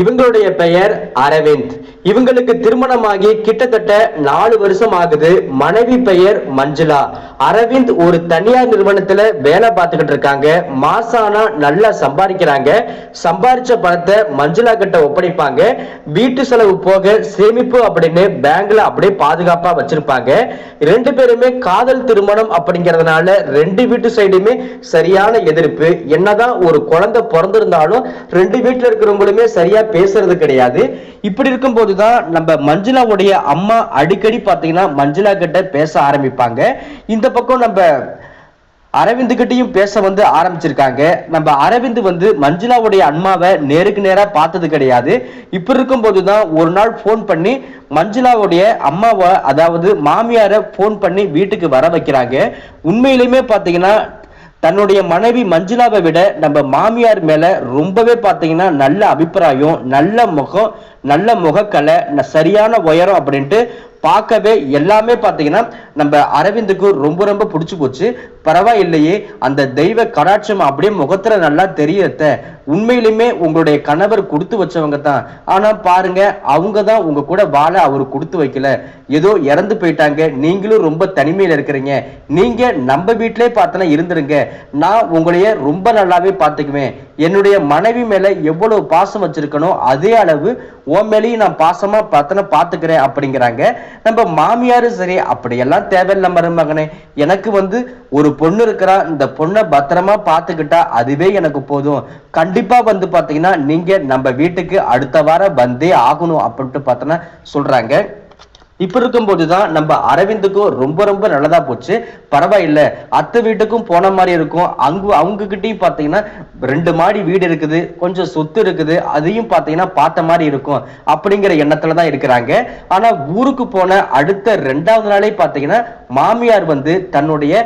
இவங்களுடைய பெயர் அரவிந்த். இவங்களுக்கு திருமணமாகி கிட்டத்தட்ட நாலு வருஷம் ஆகுது மனைவி பெயர் மஞ்சுளா. அரவிந்த் ஒரு தனியார் நிறுவனத்துல வேலை பார்த்துக்கிட்டு இருக்காங்க. மாசானா நல்லா சம்பாதிக்கிறாங்க. சம்பாதிச்ச பணத்தை மஞ்சுளா கிட்ட ஒப்படைப்பாங்க. வீட்டு செலவு போக சேமிப்பு அப்படின்னு பேங்க்ல அப்படியே பாதுகாப்பா வச்சிருப்பாங்க. ரெண்டு பேருமே காதல் திருமணம் அப்படிங்கறதுனால ரெண்டு வீட்டு சைடுமே சரியான எதிர்ப்பு. என்னதான் ஒரு குழந்தை பிறந்திருந்தாலும் ரெண்டு வீட்டுல இருக்கிறவங்களுமே சரியா பேசுறது கிடையாது. இப்படி இருக்கும் போதுதான் நம்ம மஞ்சுளாவுடைய அம்மா அடிக்கடி பாத்தீங்கன்னா மஞ்சுளா கிட்ட பேச ஆரம்பிப்பாங்க. இந்த பக்கம் நம்ம அரவிந்த் கிட்டையும் பேச வந்து ஆரம்பிச்சிருக்காங்க. நம்ம அரவிந்த் வந்து மஞ்சுளாவுடைய அம்மாவை நேருக்கு நேரா பார்த்தது கிடையாது. இப்படி இருக்கும் போதுதான் ஒரு நாள் ஃபோன் பண்ணி மஞ்சுளாவுடைய அம்மாவை அதாவது மாமியாரை ஃபோன் பண்ணி வீட்டுக்கு வர வைக்கிறாங்க. உண்மையிலுமே பாத்தீங்கன்னா தன்னுடைய மனைவி மஞ்சுளாவை விட நம்ம மாமியார் மேல ரொம்பவே பாத்தீங்கன்னா நல்ல அபிப்பிராயம் நல்ல முகம் நல்ல முகக்கலை சரியான உயரம் அப்படின்ட்டு பார்க்கவே எல்லாமே பார்த்தீங்கன்னா நம்ம அரவிந்துக்கு ரொம்ப ரொம்ப பிடிச்சி போச்சு. பரவாயில்லையே அந்த தெய்வ கடாட்சம் அப்படியே முகத்துல நல்லா தெரியத்த உண்மையிலுமே உங்களுடைய கணவர் கொடுத்து வச்சவங்க தான். ஆனா பாருங்க அவங்க தான் உங்க கூட வாழ அவர் கொடுத்து வைக்கல. ஏதோ இறந்து போயிட்டாங்க. நீங்களும் ரொம்ப தனிமையில இருக்கிறீங்க. நீங்க நம்ம வீட்டிலே பார்த்தனா இருந்துருங்க. நான் உங்களைய ரொம்ப நல்லாவே பார்த்துக்குவேன். என்னுடைய மனைவி மேல எவ்வளவு பாசம் வச்சிருக்கனோ அதே அளவு உன் மேலேயும் நான் பாசமா பார்த்தன பாத்துக்கிறேன் அப்படிங்கிறாங்க. நம்ம மாமியாரும் சரி அப்படியெல்லாம் தேவையில்லை மருமகனே. எனக்கு வந்து ஒரு பொண்ணு இருக்கிறா இந்த பொண்ணை பத்திரமா பார்த்துக்கிட்டா அதுவே எனக்கு போதும். கண்டிப்பா வந்து பாத்தீங்கன்னா நீங்க நம்ம வீட்டுக்கு அடுத்த வாரம் வந்தே ஆகணும் அப்படின்ட்டு பார்த்தோன்னா சொல்றாங்க. இப்ப இருக்கும்போது தான் நம்ம அரவிந்துக்கும் ரொம்ப ரொம்ப நல்லதா போச்சு. பரவாயில்ல அத்தை வீட்டுக்கும் போன மாதிரி இருக்கும். அங்கு அவங்க கிட்டயும் பாத்தீங்கன்னா ரெண்டு மாடி வீடு இருக்குது கொஞ்சம் சொத்து இருக்குது அதையும் பாத்தீங்கன்னா பார்த்த மாதிரி இருக்கும் அப்படிங்கிற எண்ணத்துல தான் இருக்கிறாங்க. ஆனா ஊருக்கு போன அடுத்த ரெண்டாவது நாளே பாத்தீங்கன்னா மாமியார் வந்து தன்னுடைய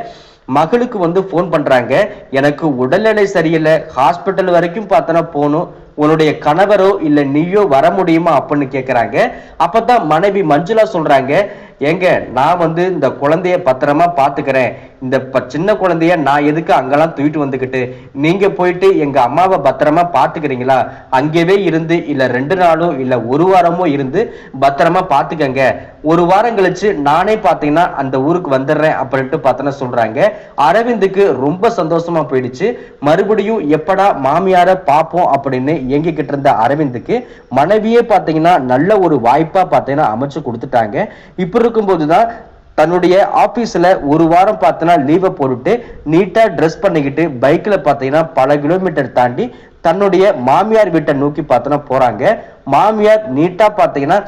மகளுக்கு வந்து ஃபோன் பண்றாங்க. எனக்கு உடல்நிலை சரியில்லை ஹாஸ்பிட்டல் வரைக்கும் பார்த்தனா போகணும். உன்னுடைய கணவரோ இல்ல நீயோ வர முடியுமா அப்படின்னு கேக்குறாங்க. அப்பதான் மனைவி மஞ்சுளா சொல்றாங்க ஏங்க நான் வந்து இந்த குழந்தைய பத்திரமா பாத்துக்கிறேன். இந்த சின்ன குழந்தைய நான் எதுக்கு அங்கெல்லாம் தூக்கிட்டு வந்துக்கிட்டு? நீங்க போயிட்டு எங்க அம்மாவை பத்திரமா பாத்துக்கிறீங்களா? அங்கேயே இருந்து இல்ல ரெண்டு நாளோ இல்ல ஒரு வாரமோ இருந்து பத்திரமா பாத்துக்கங்க. ஒரு வாரம் கழிச்சு நானே பாத்தீங்கன்னா அந்த ஊருக்கு வந்துடுறேன் அப்படின்ட்டு பார்த்தோன்னா சொல்றாங்க. அரவிந்துக்கு ரொம்ப சந்தோஷமா போயிடுச்சு. மறுபடியும் எப்படா மாமியார பார்ப்போம் அப்படின்னு இயங்கிக்கிட்டு இருந்த அரவிந்துக்கு மனைவியே பாத்தீங்கன்னா நல்ல ஒரு வாய்ப்பா பாத்தீங்கன்னா அமைச்சு கொடுத்துட்டாங்க. இப்படி இருக்கும்போதுதான் தன்னுடைய ஆபீஸ்ல ஒரு வாரம் பார்த்தோன்னா லீவை போட்டுட்டு நீட்டா ட்ரெஸ் பண்ணிக்கிட்டு பைக்ல பார்த்தீங்கன்னா பல கிலோமீட்டர் தாண்டி தன்னுடைய மாமியார் வீட்டை நோக்கி பார்த்தோன்னா போறாங்க. மாமியார் நீட்டா பார்த்தீங்கன்னா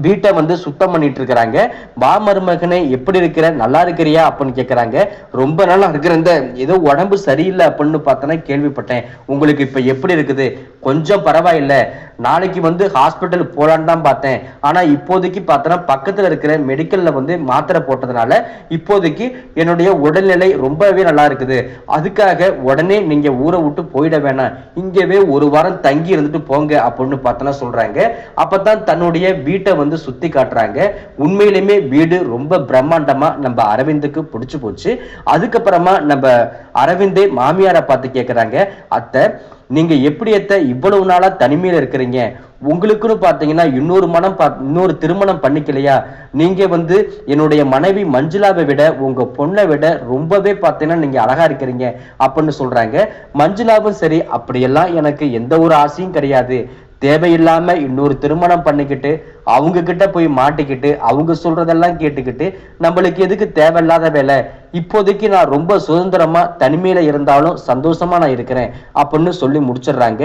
வீட்டை வந்து சுத்தம் பண்ணிட்டு இருக்கிறாங்க. வா மருமகனை எப்படி இருக்கிற? நல்லா இருக்கிறியா? அப்படின்னு கேட்குறாங்க ரொம்ப நல்லா இருக்கிற இந்த ஏதோ உடம்பு சரியில்லை அப்படின்னு பார்த்தனா கேள்விப்பட்டேன். உங்களுக்கு இப்ப எப்படி இருக்குது? கொஞ்சம் பரவாயில்லை. நாளைக்கு வந்து ஹாஸ்பிட்டல் போலான்னு தான் பார்த்தேன். ஆனா இப்போதைக்கு பார்த்தனா பக்கத்துல இருக்கிற மெடிக்கல்ல வந்து மாத்திரை போட்டதுனால இப்போதைக்கு என்னுடைய உடல்நிலை ரொம்பவே நல்லா இருக்குது. அதுக்காக உடனே நீங்க ஊரை விட்டு போயிட வேணாம். இங்கவே ஒரு வாரம் தங்கி இருந்துட்டு போங்க அப்படின்னு பார்த்தனா சொல்றாங்க. அப்பதான் தன்னுடைய வீட்டை வந்து சுத்தி காட்டுறாங்க. உண்மையிலுமே வீடு ரொம்ப பிரம்மாண்டமா நம்ம அரவிந்துக்கு பிடிச்சு போச்சு. அதுக்கப்புறமா நம்ம அரவிந்தே மாமியாரை பார்த்து கேக்குறாங்க அத்தை நீங்க எப்படி அத்தை இவ்வளவு நாளா தனிமையில இருக்கிறீங்க? உங்களுக்குன்னு பாத்தீங்கன்னா இன்னொரு மனம் பா- இன்னொரு திருமணம் பண்ணிக்கலையா? நீங்க வந்து என்னுடைய மனைவி மஞ்சுளாவை விட உங்க பொண்ணை விட ரொம்பவே பார்த்தீங்கன்னா நீங்க அழகா இருக்கிறீங்க அப்படின்னு சொல்றாங்க. மஞ்சுளாவும் சரி அப்படியெல்லாம் எனக்கு எந்த ஒரு ஆசையும் கிடையாது. தேவையில்லாம இன்னொரு திருமணம் பண்ணிக்கிட்டு அவங்க கிட்ட போய் மாட்டிக்கிட்டு அவங்க சொல்றதெல்லாம் கேட்டுக்கிட்டு நம்மளுக்கு எதுக்கு தேவையில்லாத வேலை? இப்போதைக்கு நான் ரொம்ப சுதந்திரமா தனிமையில இருந்தாலும் சந்தோஷமா நான் இருக்கிறேன் அப்படின்னு சொல்லி முடிச்சிடுறாங்க.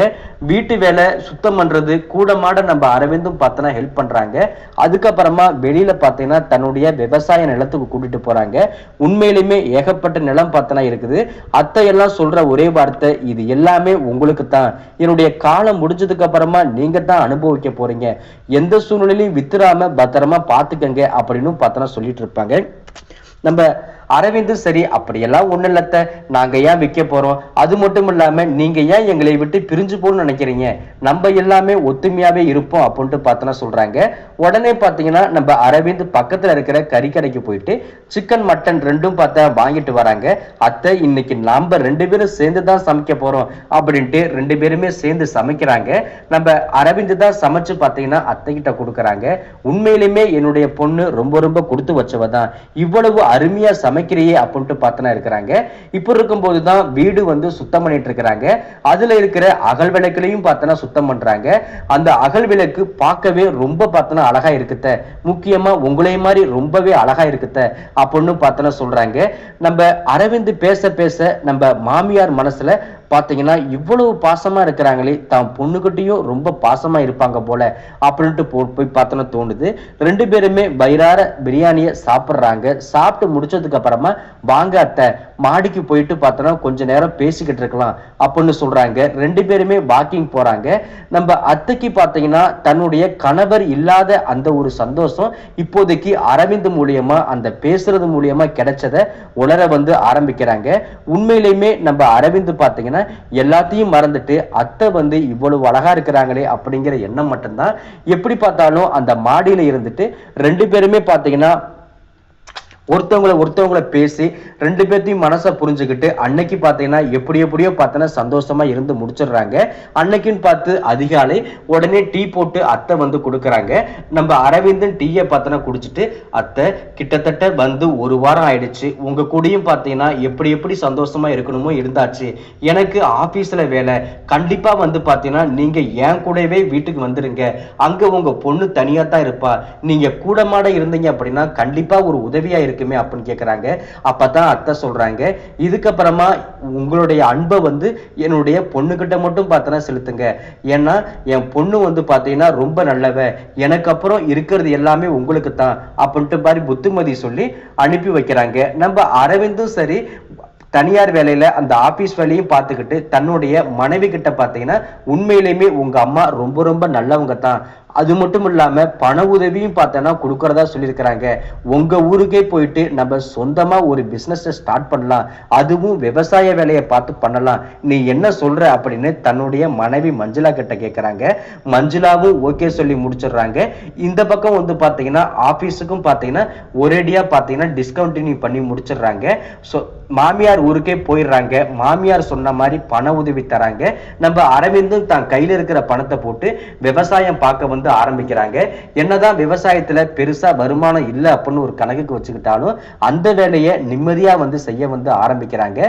வீட்டு வேலை சுத்தம் பண்றது கூட மாட நம்ம அரவிந்தும் பார்த்தனா ஹெல்ப் பண்றாங்க. அதுக்கப்புறமா வெளியில பார்த்தீங்கன்னா தன்னுடைய விவசாய நிலத்துக்கு கூட்டிட்டு போறாங்க. உண்மையிலுமே ஏகப்பட்ட நிலம் பார்த்தனா இருக்குது. அத்தையெல்லாம் சொல்ற ஒரே வார்த்தை இது எல்லாமே உங்களுக்கு தான் என்னுடைய காலம் முடிஞ்சதுக்கு அப்புறமா நீங்க தான் அனுபவிக்க போறீங்க. எந்த சூழ்நிலை சூழ்நிலையும் வித்துறாம பத்திரமா பாத்துக்கங்க அப்படின்னு பார்த்தனா சொல்லிட்டு இருப்பாங்க. நம்ம அரவிந்தும் சரி அப்படியெல்லாம் ஒண்ணு இல்லத்த. நாங்க ஏன் விற்க போறோம்? அது மட்டும் இல்லாம நீங்க ஏன் எங்களை விட்டு பிரிஞ்சு போகணும்னு நினைக்கிறீங்க? நம்ம எல்லாமே ஒத்துமையாவே இருப்போம் அப்படின்ட்டு பார்த்தோன்னா சொல்றாங்க. உடனே பாத்தீங்கன்னா நம்ம அரவிந்த் பக்கத்துல இருக்கிற கறிக்கடைக்கு போயிட்டு சிக்கன் மட்டன் ரெண்டும் பார்த்தா வாங்கிட்டு வராங்க. அத்தை இன்னைக்கு நாம ரெண்டு பேரும் சேர்ந்து தான் சமைக்க போறோம் அப்படின்ட்டு ரெண்டு பேருமே சேர்ந்து சமைக்கிறாங்க. நம்ம அரவிந்த் தான் சமைச்சு பார்த்தீங்கன்னா அத்தை கிட்ட கொடுக்குறாங்க. உண்மையிலுமே என்னுடைய பொண்ணு ரொம்ப ரொம்ப கொடுத்து வச்சவ தான் இவ்வளவு அருமையா சமைக்கிறியே அப்படின்ட்டு பார்த்தனா இருக்கிறாங்க. இப்போ இருக்கும்போது தான் வீடு வந்து சுத்தம் பண்ணிட்டு இருக்கிறாங்க. அதுல இருக்கிற அகல் விளக்குலையும் பார்த்தனா சுத்தம் பண்றாங்க. அந்த அகல் விளக்கு பார்க்கவே ரொம்ப பார்த்தனா அழகா இருக்குத்த முக்கியமா உங்களே மாதிரி ரொம்பவே அழகா இருக்குத்த அப்படின்னு பார்த்தனா சொல்றாங்க. நம்ம அரவிந்த் பேச பேச நம்ம மாமியார் மனசுல பார்த்தீங்கன்னா இவ்வளவு பாசமா இருக்கிறாங்களே தான் பொண்ணுகிட்டயும் ரொம்ப பாசமா இருப்பாங்க போல அப்படின்ட்டு போ போய் பார்த்தோன்னா தோணுது. ரெண்டு பேருமே வயிறார பிரியாணியை சாப்பிட்றாங்க. சாப்பிட்டு முடிச்சதுக்கு அப்புறமா வாங்க அத்தை மாடிக்கு போயிட்டு பார்த்தோன்னா கொஞ்ச நேரம் பேசிக்கிட்டு இருக்கலாம் அப்படின்னு சொல்றாங்க. ரெண்டு பேருமே வாக்கிங் போறாங்க. நம்ம அத்தைக்கு பார்த்தீங்கன்னா தன்னுடைய கணவர் இல்லாத அந்த ஒரு சந்தோஷம் இப்போதைக்கு அரவிந்த் மூலியமா அந்த பேசுறது மூலியமா கிடைச்சத உணர வந்து ஆரம்பிக்கிறாங்க. உண்மையிலுமே நம்ம அரவிந்த் பார்த்தீங்கன்னா எல்லாத்தையும் மறந்துட்டு அத்தை வந்து இவ்வளவு அழகா இருக்கிறாங்களே அப்படிங்கிற எண்ணம் மட்டும்தான். எப்படி பார்த்தாலும் அந்த மாடியில இருந்துட்டு ரெண்டு பேருமே பார்த்தீங்கன்னா ஒருத்தவங்கள ஒருத்தவங்கள பேசி ரெண்டு பேர்த்தையும் மனசை புரிஞ்சுக்கிட்டு அன்னைக்கு பார்த்தீங்கன்னா எப்படி எப்படியோ பார்த்தோன்னா சந்தோஷமா இருந்து முடிச்சிடுறாங்க. அன்னைக்குன்னு பார்த்து அதிகாலை உடனே டீ போட்டு அத்தை வந்து கொடுக்குறாங்க. நம்ம அரவிந்தன் டீயை பார்த்தோன்னா குடிச்சிட்டு அத்தை கிட்டத்தட்ட வந்து ஒரு வாரம் ஆயிடுச்சு. உங்க கூடயும் பார்த்தீங்கன்னா எப்படி எப்படி சந்தோஷமா இருக்கணுமோ இருந்தாச்சு. எனக்கு ஆபீஸ்ல வேலை. கண்டிப்பா வந்து பார்த்தீங்கன்னா நீங்க என் கூடவே வீட்டுக்கு வந்துருங்க. அங்க உங்க பொண்ணு தனியா தான் இருப்பா. நீங்க கூட மாட இருந்தீங்க அப்படின்னா கண்டிப்பா ஒரு உதவியா இருக்குமே அப்படின்னு கேக்குறாங்க. அப்பதான் அத்தை சொல்றாங்க. இதுக்கப்புறமா உங்களுடைய அன்பை வந்து என்னுடைய பொண்ணுக்கிட்ட மட்டும் பார்த்தனா செலுத்துங்க. ஏன்னா என் பொண்ணு வந்து பார்த்தீங்கன்னா ரொம்ப நல்லவ. எனக்கு அப்புறம் இருக்கிறது எல்லாமே உங்களுக்கு தான் அப்படின்ட்டு மாதிரி புத்துமதி சொல்லி அனுப்பி வைக்கிறாங்க. நம்ம அரவிந்தும் சரி தனியார் வேலையில அந்த ஆபீஸ் வேலையும் பார்த்துக்கிட்டு தன்னுடைய மனைவி கிட்ட பார்த்தீங்கன்னா உண்மையிலேயுமே உங்க அம்மா ரொம்ப ரொம்ப நல்லவங்க தான் அது மட்டும் இல்லாம பண உதவியும் பார்த்தோன்னா கொடுக்கறதா சொல்லியிருக்கிறாங்க. உங்க ஊருக்கே போயிட்டு நம்ம சொந்தமா ஒரு பிசினஸ் ஸ்டார்ட் பண்ணலாம். அதுவும் விவசாய வேலையை பார்த்து பண்ணலாம். நீ என்ன சொல்ற அப்படின்னு தன்னுடைய மனைவி மஞ்சுளா கிட்ட கேட்கறாங்க மஞ்சுளாவும் ஓகே சொல்லி முடிச்சிடுறாங்க. இந்த பக்கம் வந்து பார்த்தீங்கன்னா ஆஃபீஸுக்கும் பார்த்தீங்கன்னா ஒரேடியா பார்த்தீங்கன்னா டிஸ்கண்டினியூ பண்ணி முடிச்சிடுறாங்க. ஸோ மாமியார் ஊருக்கே போயிடுறாங்க. மாமியார் சொன்ன மாதிரி பண உதவி தராங்க. நம்ம அரவிந்தும் தான் கையில் இருக்கிற பணத்தை போட்டு விவசாயம் பார்க்க வந்து ஆரம்பிக்கிறாங்க. என்னதான் விவசாயத்துல பெருசா வருமானம் இல்லை அப்படின்னு ஒரு கணக்குக்கு வச்சுக்கிட்டாலும் அந்த வேலையை நிம்மதியா வந்து செய்ய வந்து ஆரம்பிக்கிறாங்க.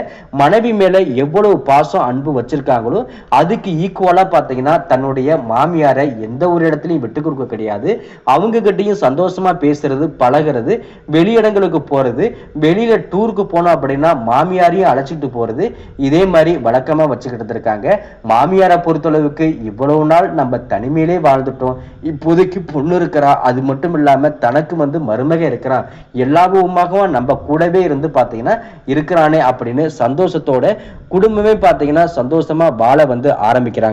மனைவி மேல எவ்வளவு பாசம் அன்பு வச்சிருக்காங்களோ அதுக்கு ஈக்குவலா பாத்தீங்கன்னா தன்னுடைய மாமியாரை எந்த ஒரு இடத்துலயும் விட்டு கொடுக்க கிடையாது. அவங்க கிட்டையும் சந்தோஷமா பேசுறது பழகுறது வெளியிடங்களுக்கு போறது வெளியில டூருக்கு போனோம் அப்படின்னா மாமியாரையும் அழைச்சிட்டு போறது இதே மாதிரி வழக்கமா வச்சுக்கிட்டு இருக்காங்க மாமியாரை பொறுத்தளவுக்கு இவ்வளவு நாள் நம்ம தனிமையிலே வாழ்ந்துட்டோம். இப்போதைக்கு பொண்ணு இருக்கிறா அது மட்டும் இல்லாம தனக்கு வந்து மருமக இருக்கிறான் எல்லாவுமாகவும் நம்ம கூடவே இருந்து பாத்தீங்கன்னா இருக்கிறானே அப்படின்னு சந்தோஷத்தோட குடும்பமே பாத்தீங்கன்னா சந்தோஷமா வாழ வந்து ஆரம்பிக்கிறாங்க.